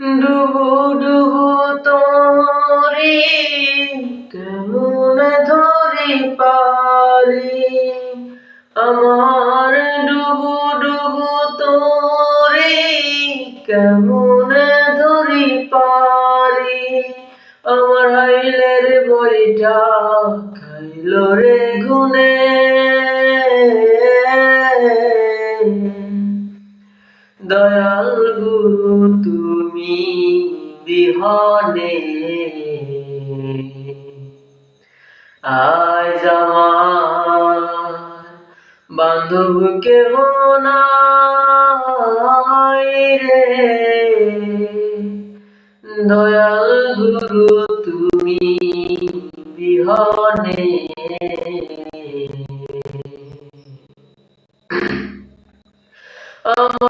ডুবু ডুবু তোরে, কেমন ধরে পারি আমার ডুবু ডুবু তোরে, কেমন ধরে পারি আমার হাইলের বইটা খাইল রে গুনে। দয়াল গুরু বিহনে আজ আমার বান্ধব কেহ রে? দয়াল গুরু তুমি বিহনে। আমার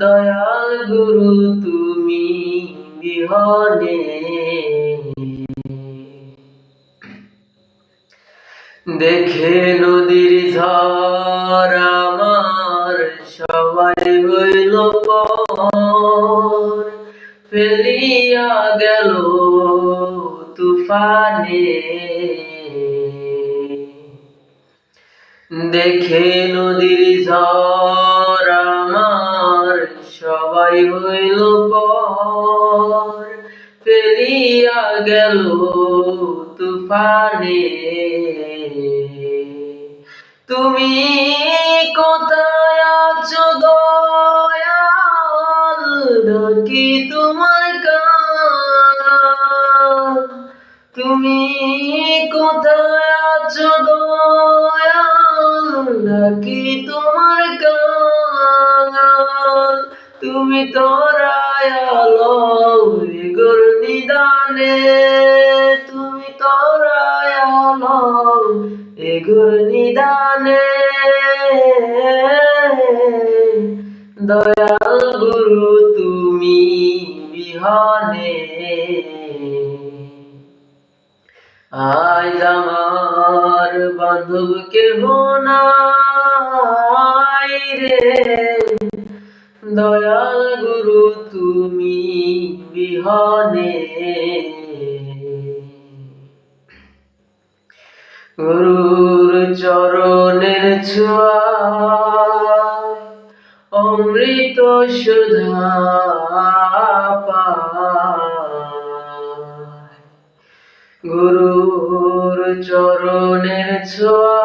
দয়াল গুরু, তুমি বিহনে। দেখে নদীর ঝড় আমার সবাই হইল ফেলিয়া গেল তুফানে। দেখে নদীর ঝড় আমার সবাই হইল পর। ফেলিয়া গেল তুফানে। তুমি কোথায় আছো দয়াল? ডাকি তোমার কান। তুমি কোথায় তুমি তোরায়ালো গোর নিদানে। তুমি তোরায়ালো এগুর নিদানে। দয়াল গুরু, তুমি বিহনে। আজ আমার বান্ধব কেহ দয়াল গুরু তুমি বিহনে গুরুর চরণের ছোঁয়া অমৃত সুধা। গুরুর চরণের ছোঁয়া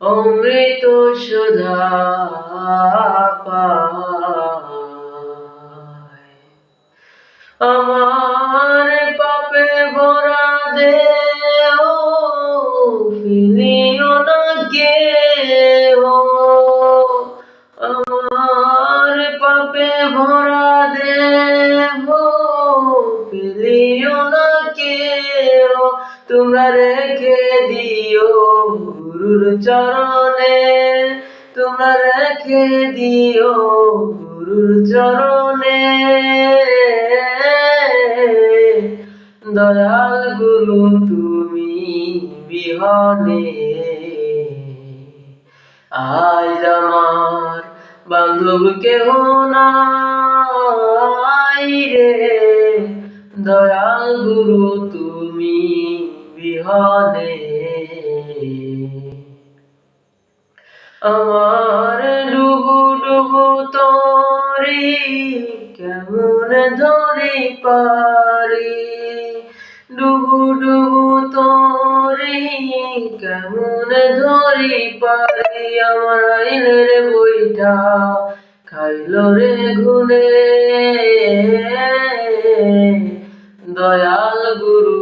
অমৃত সুধা তোমরা রেখে দিও গুরুর চরণে। তোমরা রেখে দিও গুরুর চরণে। দয়াল গুরু তুমি বিহনে। আজ আমার বান্ধব কেহ নাই রে। দয়াল গুরু তুমি বিহনে। আমার ডুবু ডুবু তোরি, কেমন ধরে পারি? ডুবু ডুবু তোরি, কেমন ধরে পারি? আমার আইনের বইটা খাইল রে গুনে। দয়াল গুরু